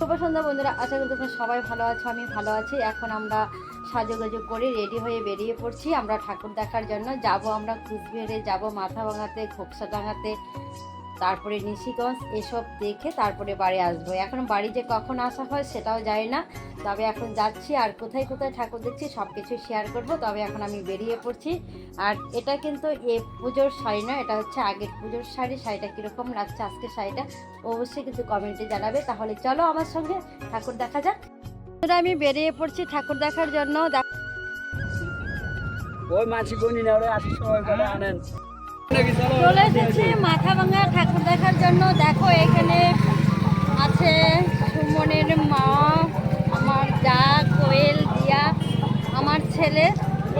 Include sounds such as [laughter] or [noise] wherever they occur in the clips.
শুভ সন্ধ্যা, বন্ধুরা। আশা করি তোমরা সবাই ভালো আছো, আমি ভালো আছি। এখন আমরা সাজুগুজু করে রেডি হয়ে বেরিয়ে পড়ছি। আমরা ঠাকুর দেখার জন্য। যাব আমরা কুচবিহারে, যাব মাথা ভাঙাতে খোপসা ডাঙাতে তারপরে নিশিগঞ্জ এসব দেখে তারপরে বাড়ি আসব। এখন বাড়ি যে কখন আসা হয় সেটাও জানি না। তবে এখন যাচ্ছি আর কোথায় কোথায় ঠাকুর দেখছি সব কিছু শেয়ার করব। তবে এখন আমি বেরিয়ে পড়ছি। আর এটা কিন্তু এ পুজোর শাড়ি না এটা হচ্ছে আগের পুজোর শাড়ি। শাড়িটা কীরকম লাগছে আজকে শাড়িটা অবশ্যই কিন্তু কমেন্টে জানাবে। তাহলে চলো আমার সঙ্গে ঠাকুর দেখা যাক। আমি বেরিয়ে পড়ছি ঠাকুর দেখার জন্য। দেখ- ওই মাছি গনি না ওরা আসার সময় করে আনেন। চলে এসেছি মাথা সুমনের মা, আমার যা কোয়েল দিয়া, আমার ছেলে,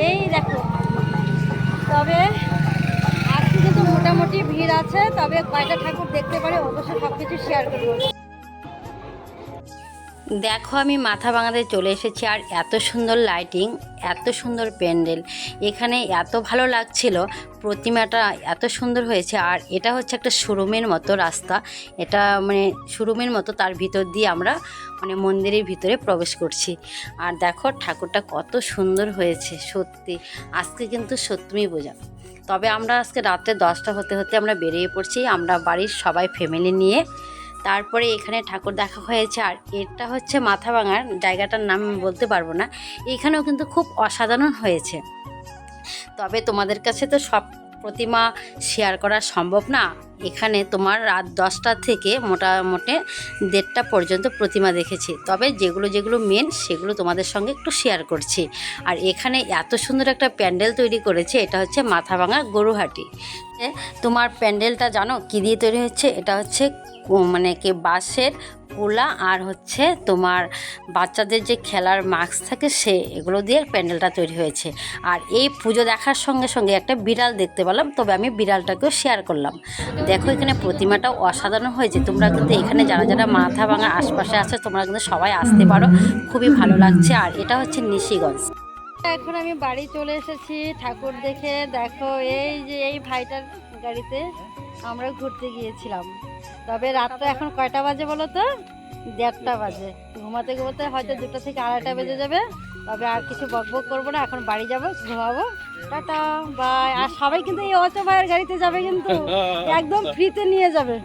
এই দেখো। তবে আজকে কিন্তু মোটামুটি ভিড় আছে, তবে কয়টা ঠাকুর দেখতে পারে, অবশ্যই সব কিছু শেয়ার করব। দেখো আমি মাথা ভাঙাতে চলে এসেছি আর এত সুন্দর লাইটিং এত সুন্দর প্যান্ডেল। এখানে এত ভালো লাগছিল, প্রতিমাটা এত সুন্দর হয়েছে আর এটা হচ্ছে একটা শোরুমের মতো রাস্তা। এটা মানে শোরুমের মতো তার ভিতর দিয়ে আমরা মানে মন্দিরের ভিতরে প্রবেশ করছি। আর দেখো ঠাকুরটা কত সুন্দর হয়েছে, সত্যি। আজকে কিন্তু সত্যিই বোঝা তবে আমরা আজকে রাত্রে দশটা হতে হতে আমরা বেরিয়ে পড়ছি। আমরা বাড়ির সবাই ফ্যামিলি নিয়ে তারপরে এখানে ঠাকুর দেখা হয়েছে। আর এটা হচ্ছে মাথা ভাঙার জায়গাটার নাম আমি বলতে পারব না। এখানেও কিন্তু খুব অসাধারণ হয়েছে। তবে তোমাদের কাছে তো সব প্রতিমা শেয়ার করা সম্ভব না। এখানে তোমার রাত দশটা থেকে মোটামুটি দেড়টা পর্যন্ত প্রতিমা দেখেছি। তবে যেগুলো যেগুলো মেন সেগুলো তোমাদের সঙ্গে একটু শেয়ার করছি। আর এখানে এত সুন্দর একটা প্যান্ডেল তৈরি করেছে, এটা হচ্ছে মাথা ভাঙা গরুহাটি তোমার প্যান্ডেলটা জানো কী দিয়ে তৈরি হচ্ছে? এটা হচ্ছে মানে কি বাঁশের পোলা আর হচ্ছে তোমার বাচ্চাদের যে খেলার মাস্ক থাকে সে, এগুলো দিয়ে প্যান্ডেলটা তৈরি হয়েছে। আর এই পুজো দেখার সঙ্গে সঙ্গে একটা বিড়াল দেখতে পেলাম, তবে আমি বিড়ালটাকেও শেয়ার করলাম। দেখো, এখানে প্রতিমাটাও অসাধারণ হয়েছে। তোমরা কিন্তু এখানে যারা যারা মাথা ভাঙা আশপাশে আছে, তোমরা কিন্তু সবাই আসতে পারো। খুবই ভালো লাগছে। আর এটা হচ্ছে নিশিগঞ্জ। এখন আমি বাড়ি চলে এসেছি ঠাকুর দেখে। দেখো, এই যে এই ভাইটার গাড়িতে আমরা ঘুরতে গিয়েছিলাম। তবে রাতটা এখন কয়টা বাজে বলো তো? দেড়টা বাজে। ঘুমাতে ঘুমাতে হয়তো দুটো থেকে আড়াইটা বেজে যাবে। তবে আর কিছু বকবক করব না। এখন বাড়ি যাব, ঘুমাবো। টাটা বাই আর সবাই কিন্তু এই অটো ভাইয়ের গাড়িতে যাবে কিন্তু [laughs] একদম ফ্রিতে নিয়ে যাবে।